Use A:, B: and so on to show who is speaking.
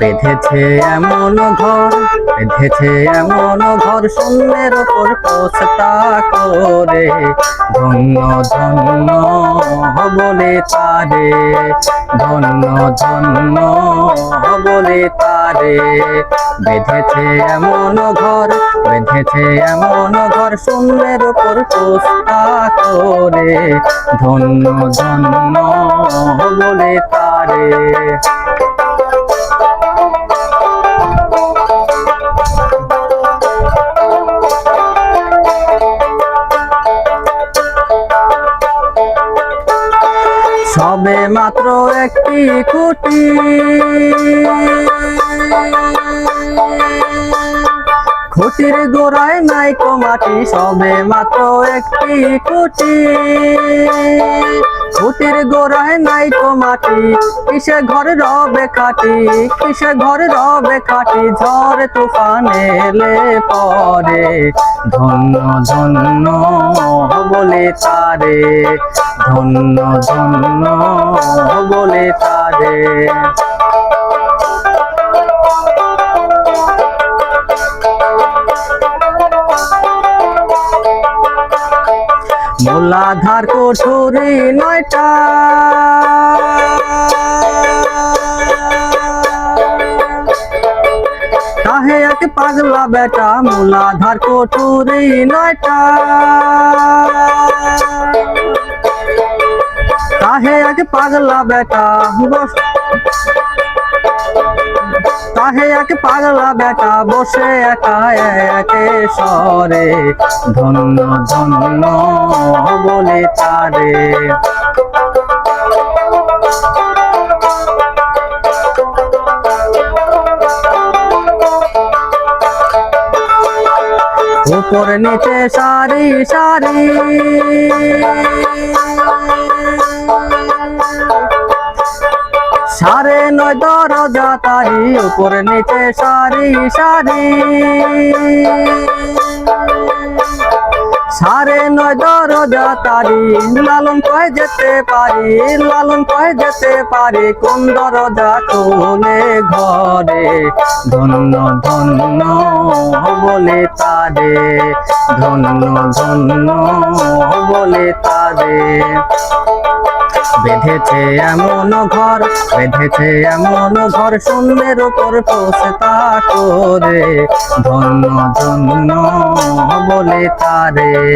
A: বেঁধেছে এমন ঘর, বেঁধেছে এমন ঘর শূন্যের ওপর পোস্তা করে। ধন্য ধন্য বলে তারে, ধন্য ধন্য বলে তারে। বেঁধেছে এমন ঘর, বেঁধেছে এমন ঘর শূন্যের ওপর পোস্তা করে। ধন্য ধন্য বলে তারে। মাত্র একটি কুটি খুঁটির গোড়ায় নাই তো মাটি সবে মাত্র একটি কুটি খুঁটির গোড়ায় নাই তো মাটি। কিসে ঘরে রবে খাটি? কিসে ঘরে রবে খাটি? ঝড় তুফান এলে পরে। ধন্য ধন্য বলে তারে। ধন্য ধন্য বলে তারে। মূলাধার কোঠুরি নয়টা। তাহে এক পাগলা বেটা মূলাধার কোঠুরি নয়টা। তাহে এক পাগলা বেটা তাহে এক পাগলা বেটা বসে একা একে সরে ধন্য ধন্য বলে তারে। উপর নিচে সারি সারি। সাড়ে নয় দরজা তারি উপর নিচে সারি সারি। সাড়ে নয় দরজা তারি লালন কয়ে যেতে পারি, লালন কয়ে যেতে পারি, কোন দরজা খুলে ঘরে? ধন্য ধন্য বলে তারে, ধন্য ধন্য বলে তারে। বেঁধেছে এমন ঘর, বেঁধেছে এমন ঘর শূন্যের উপর পোস্তা করে। ধন্য ধন্য বলে তারে।